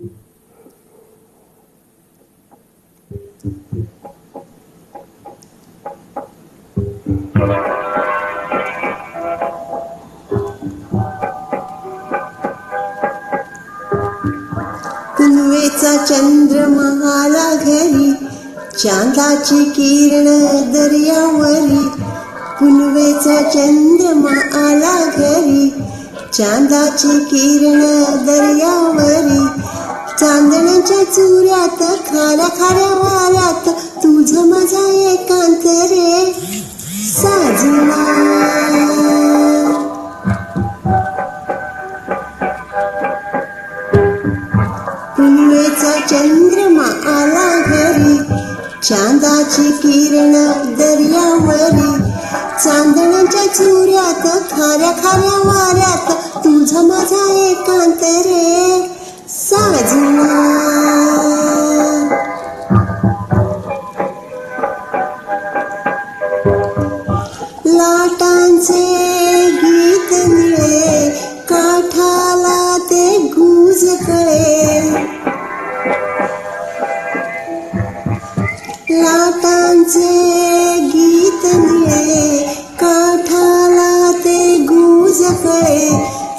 पुनवेचा चंद्रमा महाला घरी चांदाची किरण दर्यावरी पुनवेचा चंद्र आला घरी चांदाची किरण दर्यावरी चांदण्याच्या चुऱ्यात खाऱ्या खाऱ्या वाऱ्यात तुझं माझा एकांत रे साजना चंद्रमा आला घरी चांदाची किरण दर्यावरी. चांदण्याच्या चुऱ्यात खाऱ्या खाऱ्या वाऱ्यात तुझा माझा एकांत रे लाटांचे गीत निळे काठाला ते गुज कळे. लाटांचे गीत निळे काठाला ते गुज कळे.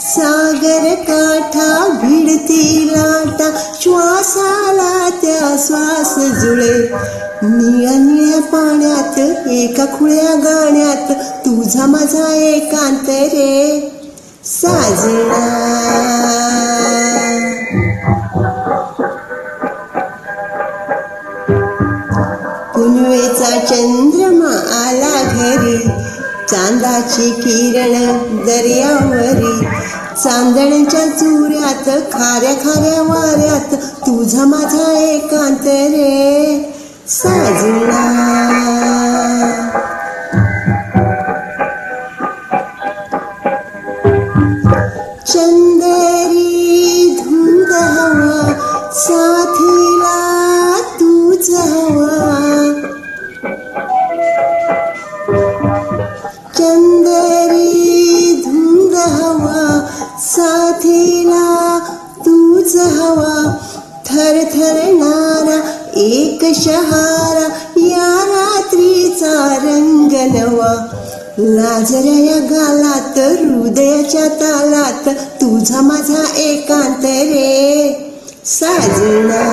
सागर काठा भिडती लाटा श्वासाला त्या श्वास जुळे. निळ्या गावात एका खुळ्या गाण्यात तुझा माझा एकांत रे साजना पुनवेचा चंद्रमा आला घरी चांदाची किरण दर्यावरी. चांदण्याच्या चुऱ्यात खाऱ्या खाऱ्या वाऱ्यात तुझा माझा एकांत रे साजना ठरणारा एक शहारा या रात्रीचा रंग नवा लाजऱ्या या गालात हृदयाच्या तालात तुझा माझा एकांत रे साजना.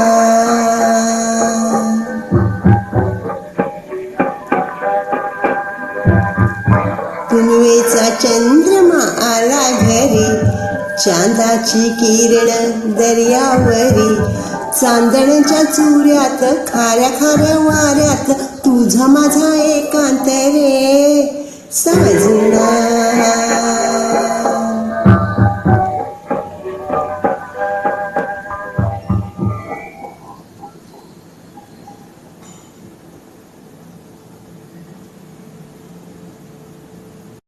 पुनवेचा चंद्रमा आला घरी. चांदाची किरण दर्यावरी चांदण्याच्या चुऱ्यात खाऱ्या खाऱ्या वाऱ्यात तुझा